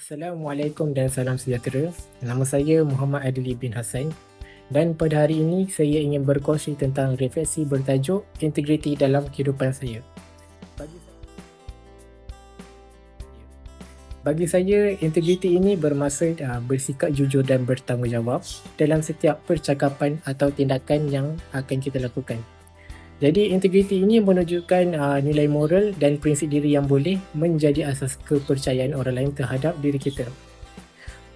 Assalamualaikum dan salam sejahtera. Nama saya Muhammad Adili bin Hassan dan pada hari ini saya ingin berkongsi tentang refleksi bertajuk integriti dalam kehidupan saya. Bagi saya, bagi saya integriti ini bermaksud uh, bersikap jujur dan bertanggungjawab dalam setiap percakapan atau tindakan yang akan kita lakukan. Jadi integriti ini menunjukkan uh, nilai moral dan prinsip diri yang boleh menjadi asas kepercayaan orang lain terhadap diri kita.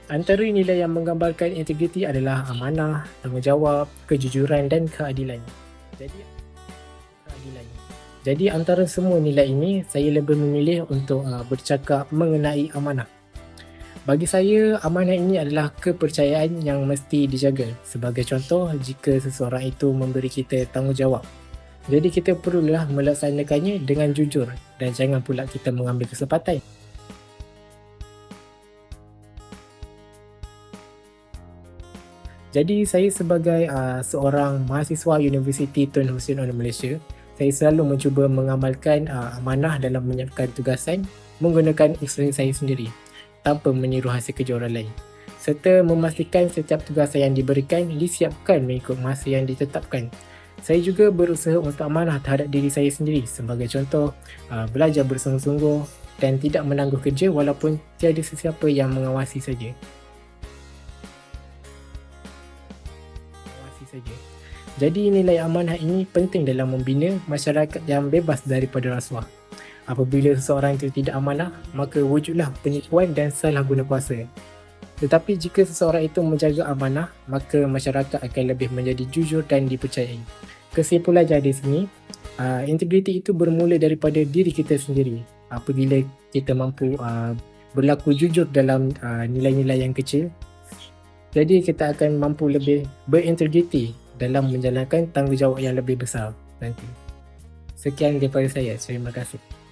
Antara nilai yang menggambarkan integriti adalah amanah, tanggungjawab, kejujuran dan keadilan. Jadi keadilan. Jadi antara semua nilai ini saya lebih memilih untuk uh, bercakap mengenai amanah. Bagi saya, amanah ini adalah kepercayaan yang mesti dijaga. Sebagai contoh, jika seseorang itu memberi kita tanggungjawab jadi kita perlulah melaksanakannya dengan jujur dan jangan pula kita mengambil kesempatan. Jadi saya sebagai uh, seorang mahasiswa Universiti Tun Hussein Onn Malaysia, saya selalu mencuba mengamalkan uh, amanah dalam menyiapkan tugasan menggunakan experience saya sendiri tanpa meniru hasil kerja orang lain serta memastikan setiap tugasan yang diberikan disiapkan mengikut masa yang ditetapkan saya juga berusaha untuk amanah terhadap diri saya sendiri sebagai contoh uh, belajar bersungguh-sungguh dan tidak menangguh kerja walaupun tiada sesiapa yang mengawasi saja. Mengawasi saja. Jadi nilai amanah ini penting dalam membina masyarakat yang bebas daripada rasuah. Apabila seseorang itu tidak amanah, maka wujudlah penipuan dan salah guna kuasa. Tetapi jika seseorang itu menjaga amanah, maka masyarakat akan lebih menjadi jujur dan dipercayai. Kesimpulan jadi sini uh, integriti itu bermula daripada diri kita sendiri. Apabila kita mampu uh, berlaku jujur dalam uh, nilai-nilai yang kecil jadi kita akan mampu lebih berintegriti dalam menjalankan tanggungjawab yang lebih besar nanti. Sekian daripada saya. Terima kasih